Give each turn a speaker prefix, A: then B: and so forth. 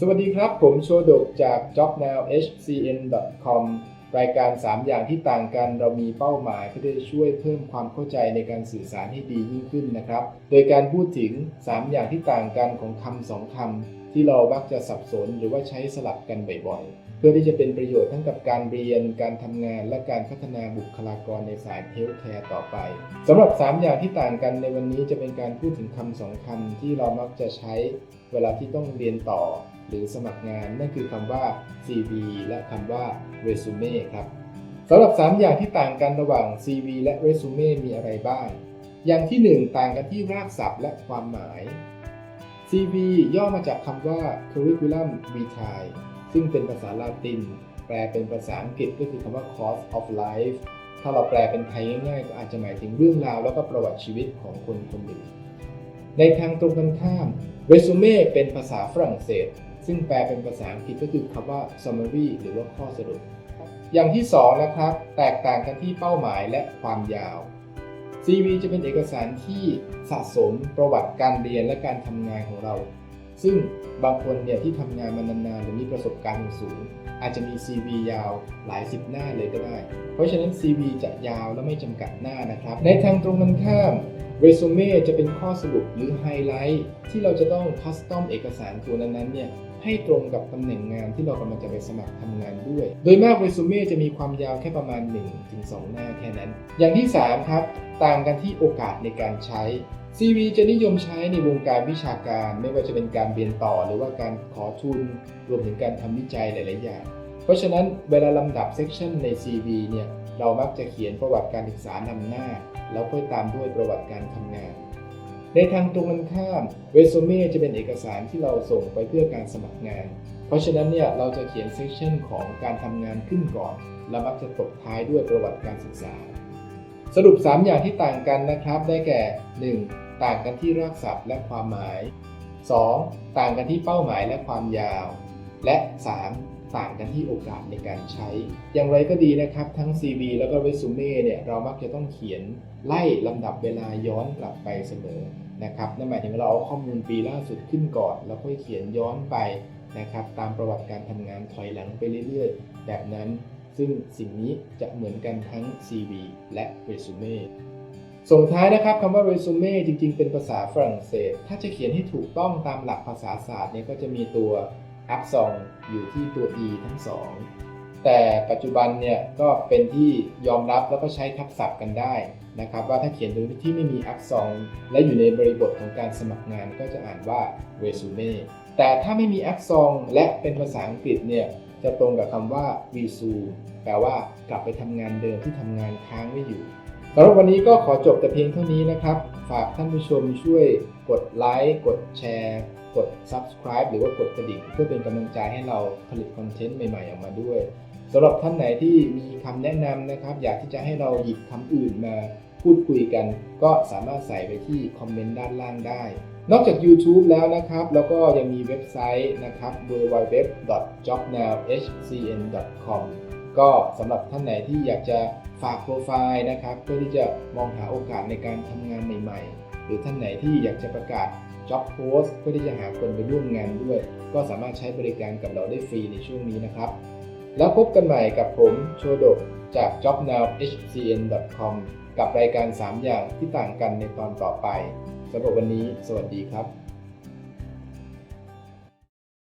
A: สวัสดีครับ ผมโชดกจาก jobnowhcn.com รายการ 3 อย่างที่ต่างกันเรามีเป้าหมายเพื่อจะช่วยเพิ่มความเข้าใจในการสื่อสารให้ดียิ่งขึ้นนะครับ โดยการพูดถึง 3 อย่างที่ต่างกันของคำสองคำที่เรามักจะสับสนหรือว่าใช้สลับกันบ่อยๆ เพื่อที่จะเป็นประโยชน์ทั้งกับการเรียน การทำงาน และการพัฒนาบุคลากรในสายเฮลท์แคร์ต่อไปสำหรับ 3 อย่างที่ต่างกันในวันนี้จะเป็นการพูดถึงคำสองคำที่เรามักจะใช้ เวลาที่ต้องเรียนต่อ หรือสมัครงานนั่นคือคำว่า CV และคำว่า resume ครับสำหรับ 3 อย่างที่ต่างกันระหว่าง CV และ resume มีอะไรบ้าง อย่างที่ 1 ต่างกันที่รากศัพท์และความหมาย CV ย่อมาจากคำว่า curriculum vitae ซึ่งเป็นภาษาลาติน แปลเป็นภาษาอังกฤษก็คือคำว่า course of life ถ้าเราแปลเป็นไทยง่ายๆ ก็อาจจะหมายถึงเรื่องราวแล้วก็ประวัติชีวิตของคนคนหนึ่ง ในทางตรงกันข้าม resume เป็นภาษาฝรั่งเศส ซึ่งแปลเป็นภาษาอังกฤษก็คือคำว่า summary หรือว่าข้อสรุป อย่างที่สองนะครับ แตกต่างกันที่เป้าหมายและความยาว CV จะเป็นเอกสารที่สะสมประวัติการเรียนและการทำงานของเรา ซึ่งบางคนเนี่ยที่ทำงานมานานๆหรือมีประสบการณ์สูง อาจจะมี CV ยาวหลายสิบหน้าเลยก็ได้ เพราะฉะนั้น CV จะยาวและไม่จำกัดหน้านะครับ ในทางตรงกันข้ามเรซูเม่จะเป็นข้อสรุปหรือไฮไลท์ที่เราจะต้องคัสตอมเอกสารตัวนั้นๆเนี่ยให้ตรงกับตำแหน่งงานที่เรากำลังจะไปสมัครทำงานด้วย โดยมากเรซูเม่จะมีความยาวแค่ประมาณ 1-2 หน้าแค่นั้น อย่างที่ 3 ครับ ต่างกันที่โอกาสในการใช้ CV จะนิยมใช้ในวงการวิชาการไม่ว่าจะเป็นการเรียนต่อหรือว่าการขอทุนรวมถึงการทำวิจัยหลาย ๆ อย่าง เพราะฉะนั้นเวลาลำดับเซกชันใน CV เนี่ยเรามักจะเขียนประวัติการศึกษานำหน้า แล้วค่อยตามด้วยประวัติการทำงาน ในทางตรงกันข้ามเรซูเม่จะเป็นเอกสารที่เราส่งไปเพื่อการสมัครงาน เพราะฉะนั้นเนี่ยเราจะเขียนเซกชันของการทำงานขึ้นก่อน แล้วมักจะตบท้ายด้วยประวัติการศึกษา สรุป 3 อย่างที่ต่างกันนะครับได้แก่ 1. ต่างกันที่รากศัพท์และความหมาย 2. ต่างกันที่เป้าหมายและความยาว และ 3. ต่างกันที่โอกาสในการใช้ อย่างไรก็ดีนะครับ ทั้ง CV แล้วก็ Resume เนี่ยเรามักจะต้องเขียนไล่ลำดับเวลาย้อนกลับไปเสมอนะครับนั่นหมายถึงเราเอาข้อมูลปีล่าสุดขึ้นก่อน แล้วค่อยเขียนย้อนไปนะครับตามประวัติการทำงานถอยหลังไปเรื่อยๆ แบบนั้น ซึ่งสิ่งนี้จะเหมือนกันทั้ง CV และ Resume ส่งท้ายนะครับคำว่า resume จริง ๆ เป็นภาษาฝรั่งเศส ถ้าจะเขียนให้ถูกต้องตามหลักภาษาศาสตร์เนี่ยก็จะมีตัว accent อยู่ที่ตัว e ทั้งสองแต่ปัจจุบันเนี่ยก็เป็นที่ยอมรับแล้วก็ใช้ทับศัพท์กันได้นะครับว่าถ้าเขียนโดยที่ไม่มี accent และอยู่ในบริบทของการสมัครงานก็จะอ่านว่า resume แต่ถ้าไม่มี accent และเป็นภาษาอังกฤษเนี่ยจะตรงกับคำว่า resume แปลว่ากลับไปทำงานเดิมที่ทำงานค้างไว้อยู่ สำหรับวันนี้ก็ขอจบแต่เพียงเท่านี้นะครับ ฝากท่านผู้ชมช่วยกดไลค์กดแชร์ กด subscribe หรือว่ากดกระดิ่ง เพื่อเป็นกำลังใจให้เราผลิตคอนเทนต์ใหม่ ๆ ออกมาด้วยสำหรับท่านไหนที่มีคำแนะนำนะครับ อยากที่จะให้เราหยิบคำอื่นมาพูดคุยกัน ก็สามารถใส่ไปที่คอมเมนต์ด้านล่างได้ นอกจาก YouTube แล้วนะครับ แล้วก็ยังมีเว็บไซต์นะครับ www.jobnowhcn.com ก็สำหรับท่านไหนที่อยากจะฝากโปรไฟล์นะครับเพื่อที่จะมองหาโอกาสในการทำงานใหม่ๆ หรือท่านไหนที่อยากจะประกาศ Job Post เพื่อที่จะหาคนไปร่วมงานด้วย ก็สามารถใช้บริการกับเราได้ฟรีในช่วงนี้นะครับ แล้วพบกันใหม่กับผมโชโดกจาก jobnowhcn.com กับรายการ 3 อย่างที่ต่างกันในตอนต่อไปสำหรับวันนี้ สวัสดีครับ